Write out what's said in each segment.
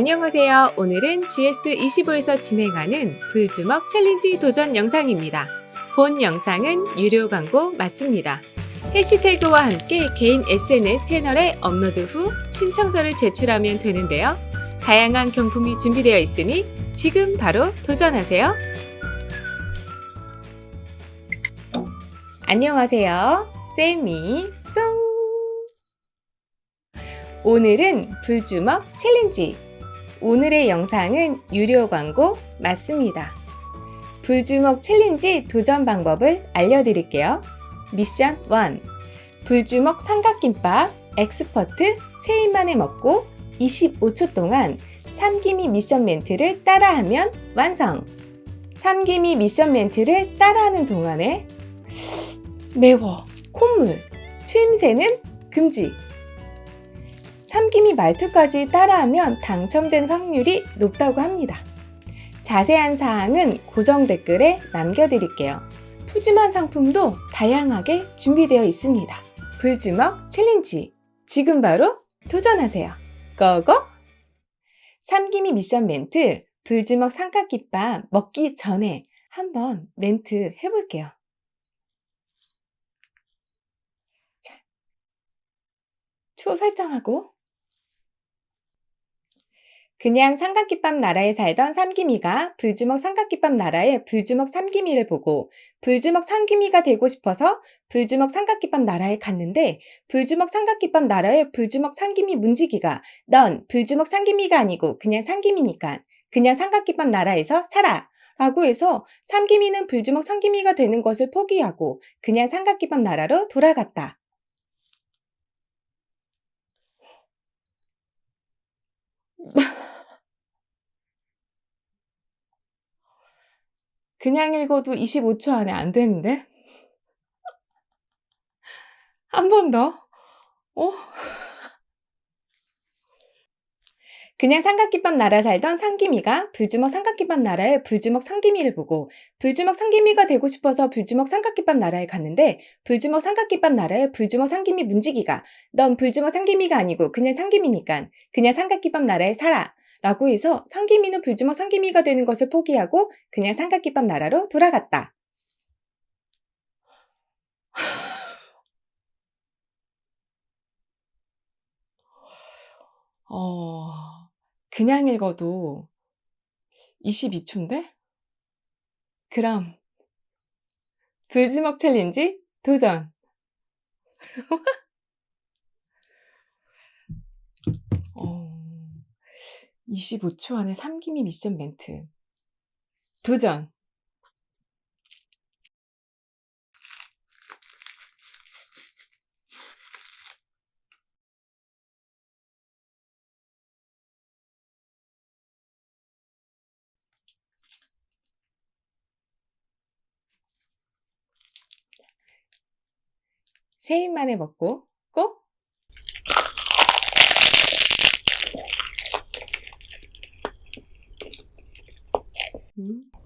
안녕하세요. 오늘은 GS25에서 진행하는 불주먹 챌린지 도전 영상입니다. 본 영상은 유료 광고 맞습니다. 해시태그와 함께 개인 SNS 채널에 업로드 후 신청서를 제출하면 되는데요. 다양한 경품이 준비되어 있으니 지금 바로 도전하세요. 안녕하세요. 쌤이 송! 오늘은 불주먹 챌린지. 오늘의 영상은 유료 광고 맞습니다. 불주먹 챌린지 도전 방법을 알려드릴게요. 미션 1. 불주먹 삼각김밥 엑스퍼트 3인만에 먹고 25초 동안 삼기미 미션 멘트를 따라하면 완성! 삼기미 미션 멘트를 따라하는 동안에 매워, 콧물, 추임새는 금지. 삼김이 말투까지 따라하면 당첨된 확률이 높다고 합니다. 자세한 사항은 고정 댓글에 남겨드릴게요. 푸짐한 상품도 다양하게 준비되어 있습니다. 불주먹 챌린지. 지금 바로 도전하세요. 고고! 삼김이 미션 멘트, 불주먹 삼각김밥 먹기 전에 한번 멘트 해볼게요. 자, 초 설정하고 그냥 삼각김밥 나라에 살던 삼기미가 불주먹 삼각김밥 나라의 불주먹 삼기미를 보고 불주먹 삼기미가 되고 싶어서 불주먹 삼각김밥 나라에 갔는데 불주먹 삼각김밥 나라의 불주먹 삼기미 문지기가 넌 불주먹 삼기미가 아니고 그냥 삼기미니까 그냥 삼각김밥 나라에서 살아! 라고 해서 삼기미는 불주먹 삼기미가 되는 것을 포기하고 그냥 삼각김밥 나라로 돌아갔다. 그냥 읽어도 25초 안에 안 되는데? 한 번 더. 어? 그냥 삼각김밥 나라 살던 상기미가 불주먹 삼각김밥 나라의 불주먹 상기미를 보고 불주먹 상기미가 되고 싶어서 불주먹 삼각김밥 나라에 갔는데 불주먹 삼각김밥 나라의 불주먹 상기미 문지기가 넌 불주먹 상기미가 아니고 그냥 상기미니까 그냥 삼각김밥 나라에 살아 라고 해서 상기미는 불주먹 상기미가 되는 것을 포기하고 그냥 삼각김밥 나라로 돌아갔다. 어, 그냥 읽어도 22초인데? 그럼, 불주먹 챌린지 도전! 25초 안에 삼기미 미션 멘트. 도전! 세 입만에 먹고 Mm-hmm.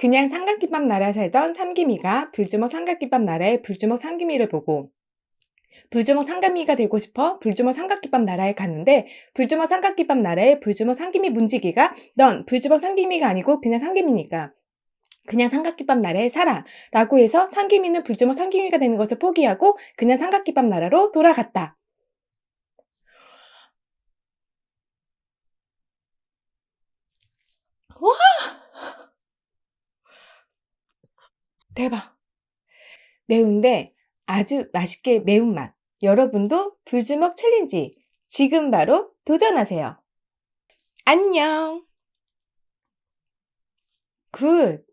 그냥 삼각김밥 나라에 살던 삼김이가 불주먹 삼각김밥 나라의 불주먹 삼김이를 보고 불주먹 삼김이가 되고 싶어 불주먹 삼각김밥 나라에 갔는데 불주먹 삼각김밥 나라의 불주먹 삼김이 문지기가 넌 불주먹 삼김이가 아니고 그냥 삼김이니까 그냥 삼각김밥 나라에 살아 라고 해서 삼김이는 불주먹 삼김이가 되는 것을 포기하고 그냥 삼각김밥 나라로 돌아갔다. 와! 대박. 매운데 아주 맛있게 매운맛. 여러분도 불주먹 챌린지 지금 바로 도전하세요. 안녕. 굿.